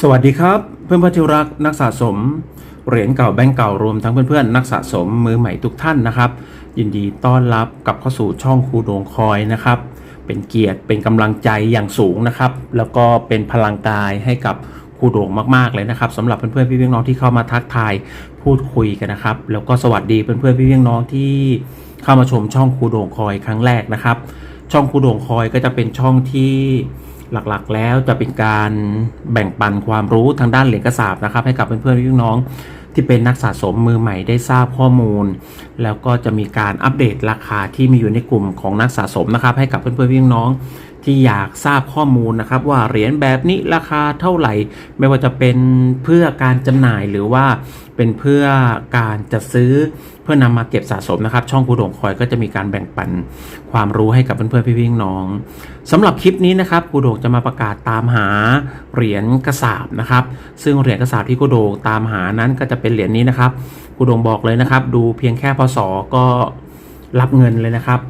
สวัสดีครับ เพื่อนเพื่อนที่รักนักสะสม เหรียญเก่าแบงก์เก่ารวมทั้งเพื่อนๆ นักสะสมมือใหม่ทุกท่านนะครับ ยินดีต้อนรับกลับเข้าสู่ช่องครูโดงคอยนะครับ เป็นเกียรติเป็นกำลังใจอย่างสูงนะครับ แล้วก็เป็นพลังกายให้กับครูโด่งมากๆเลยนะครับสำหรับเพื่อนๆพี่พี่น้องที่เข้ามาทักทายพูดคุยกันนะครับ แล้วก็สวัสดีเพื่อนๆพี่พี่น้องที่เข้ามาชมช่องครูโด่งคอยครั้งแรกนะครับ ช่องครูโด่งคอยก็จะเป็นช่องที่ หลักๆ แล้วจะเป็นการแบ่งปันความรู้ทางด้านเหรียญกระสาบนะครับ ให้กับเพื่อนๆพี่น้องที่เป็นนักสะสมมือใหม่ได้ทราบข้อมูล แล้วก็จะมีการอัปเดตราคาที่มีอยู่ในกลุ่มของนักสะสมนะครับ ให้กับเพื่อนๆพี่น้อง ที่อยากทราบข้อมูลนะครับ ว่าเหรียญแบบนี้ราคาเท่าไหร่ ไม่ว่าจะเป็นเพื่อการจำหน่ายหรือว่าเป็นเพื่อการจะซื้อเพื่อนำมาเก็บสะสมนะครับ ช่องกูโด่งคอยก็จะมีการแบ่งปันความรู้ให้กับเพื่อนๆพี่ๆน้องสำหรับคลิปนี้นะครับกูโด่งจะมาประกาศตามหาเหรียญกระสาบนะครับ ซึ่งเหรียญกระสาบที่กูโด่งตามหานั้นก็จะเป็นเหรียญนี้นะครับกูโด่งบอกเลยนะครับ ดูเพียงแค่พศก็รับเงินเลยนะครับ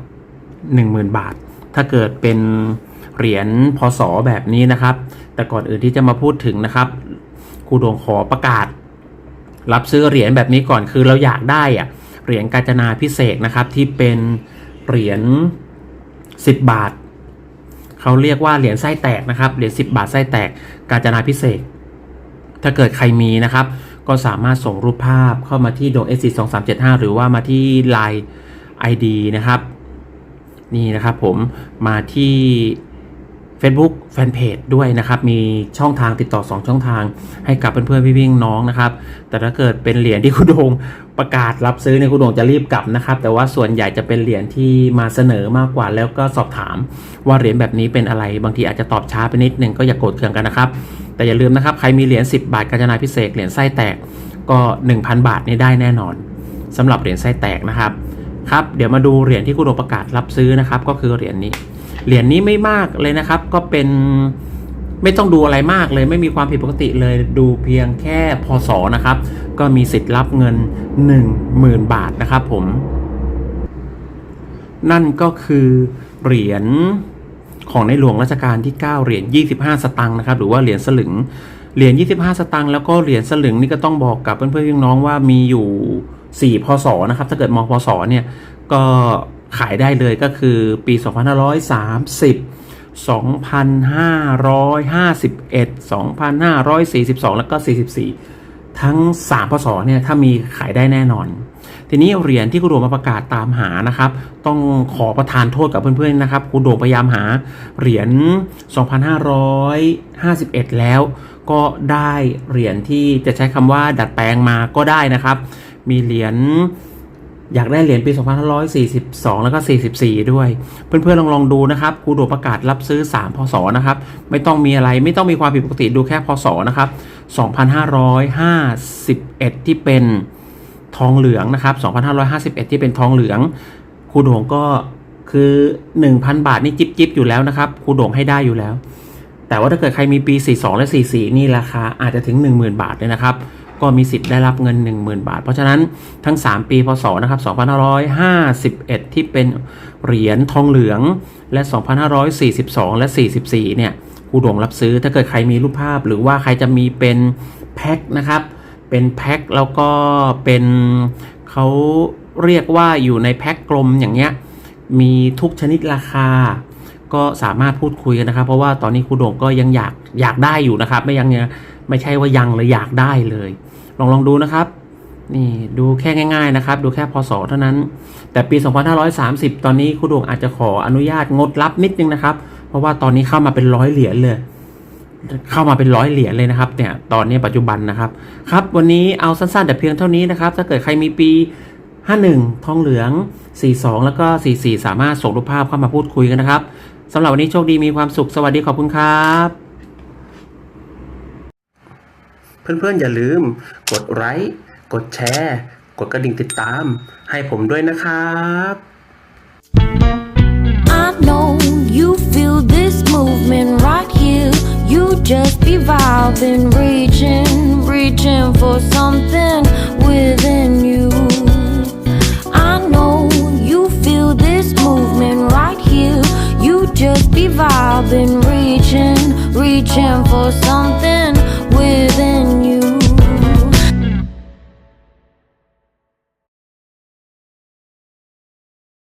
10,000 บาท ถ้าเกิดเป็นเหรียญพศแบบนี้นะครับ แต่ก่อนอื่นที่จะมาพูดถึงนะครับครูโดงขอประกาศ รับซื้อเหรียญแบบนี้ก่อนคือเราอยากได้อะเหรียญกาญจนาพิเศษนะครับที่เป็นเหรียญ10 บาทเขาเรียกว่าเหรียญไส้แตกนะครับเหรียญ10 บาทไส้แตกกาญจนาพิเศษ ถ้าเกิดใครมีนะครับ ก็สามารถส่งรูปภาพเข้ามาที่โดง S 2 3 7 5 หรือว่ามาที่ Line ID นะครับ นี่นะครับผมมาที่ Facebook Fanpage ด้วยนะครับ มีช่องทางติดต่อ 2 ช่องทางให้กับเพื่อนๆพี่ๆน้องนะครับ แต่ถ้าเกิดเป็นเหรียญที่คุณโดงประกาศรับซื้อเนี่ยคุณโดงจะรีบกลับนะครับ แต่ว่าส่วนใหญ่จะเป็นเหรียญที่มาเสนอมากกว่า แล้วก็สอบถามว่าเหรียญแบบนี้เป็นอะไรบางทีอาจจะตอบช้าไปนิดนึงก็อย่ากโกรธเคืองกันนะครับ แต่อย่าลืมนะครับใครมีเหรียญ10 บาทกาญจนาพิเศษเหรียญไส้แตกก็ 1,000 บาทนี่ได้แน่นอนสำหรับเหรียญไส้แตกนะครับ ครับเดี๋ยวมาดูเหรียญที่คุณโดงประกาศรับซื้อนะครับ ก็คือเหรียญนี้ เหรียญนี้ไม่มากเลยนะครับ ก็เป็นไม่ต้องดูอะไรมากเลย ไม่มีความผิดปกติเลยดูเพียงแค่พศนะครับ ก็มีสิทธิ์รับเงิน 10,000 บาทนะครับผม นั่นก็คือเหรียญของในหลวงรัชกาลที่ 9 เหรียญ 25 สตังค์นะครับ หรือว่าเหรียญสลึง เหรียญ 25 สตังค์แล้วก็เหรียญสลึงนี่ก็ต้องบอกกับเพื่อนๆพี่น้องว่ามีอยู่ 4พศนะครับ ถ้าเกิดมพศเนี่ยก็ขายได้เลยก็คือปี 2530 2551 2542 แล้วก็ 44 ทั้ง 3 พศเนี่ยถ้ามีขายได้แน่นอน ทีนี้เหรียญที่คุณโดงมาประกาศตามหานะครับ ต้องขอประทานโทษกับเพื่อนๆนะครับคุณโดงพยายามหาเหรียญ 2551 แล้วก็ได้เหรียญที่จะใช้คำว่าดัดแปลงมาก็ได้นะครับ มีเหรียญอยากได้เหรียญปี 2542 แล้วก็ 44 ด้วย เพื่อนๆ ลองลองดูนะครับครูโดประกาศรับซื้อ 3 พศ นะครับ ไม่ต้องมีอะไร ไม่ต้องมีความผิดปกติดูแค่พศ นะครับ 2551 ที่เป็นทองเหลืองนะครับ 2551 ที่เป็นทองเหลืองครูโด่งก็คือ 1,000 บาทนี่จิบจิบอยู่แล้วนะครับครูโด่งให้ได้อยู่แล้ว แต่ว่าถ้าเกิดใครมีปี 42 และ 44 นี่ราคาอาจจะถึง 10,000 บาทเลยนะครับ ก็มีสิทธิ์ได้รับเงิน 10,000 บาท เพราะฉะนั้นทั้ง 3 ปีพศนะครับ2551 ที่เป็นเหรียญทองเหลืองและ 2542 และ 44 เนี่ยกูด่งรับซื้อถ้าเกิดใครมีรูปภาพ หรือว่าใครจะมีเป็นแพ็คนะครับ เป็นแพ็คแล้วก็เป็นเขาเรียกว่าอยู่ในแพ็คกลมอย่างเงี้ยมีทุกชนิดราคา ก็สามารถพูดคุยกันนะครับ เพราะว่าตอนนี้ครูโด่งก็ยังอยากอยากได้อยู่นะครับ ไม่ยังเนี่ยไม่ใช่ว่ายังเลยอยากได้เลย ลองลองดูนะครับนี่ดูแค่ง่าย ๆนะครับ ดูแค่พศเท่านั้น แต่ปี 2530 ตอนนี้ครูโด่งอาจจะขออนุญาตงดรับนิดนึงนะครับ เพราะว่าตอนนี้เข้ามาเป็นร้อยเหรียญเลย เข้ามาเป็นร้อยเหรียญเลยนะครับ เนี่ยตอนนี้ปัจจุบันนะครับ ครับวันนี้เอาสั้นๆ แต่เพียงเท่านี้นะครับ ถ้าเกิดใครมีปี 51 ทองเหลือง 42 แล้วก็ 44 สามารถส่งรูปภาพเข้ามาพูดคุยกันนะครับสำหรับวันนี้โชคดีมีความสุขสวัสดีขอบคุณครับ เพื่อนๆอย่าลืม กดไลค์กดแชร์ กดกระดิ่งติดตาม ให้ผมด้วยนะครับ I know you feel this movement right here. You just be vibing, reaching, reaching for something within you. I know you feel this movement right here. You just be vibing, reaching, reaching for something within you.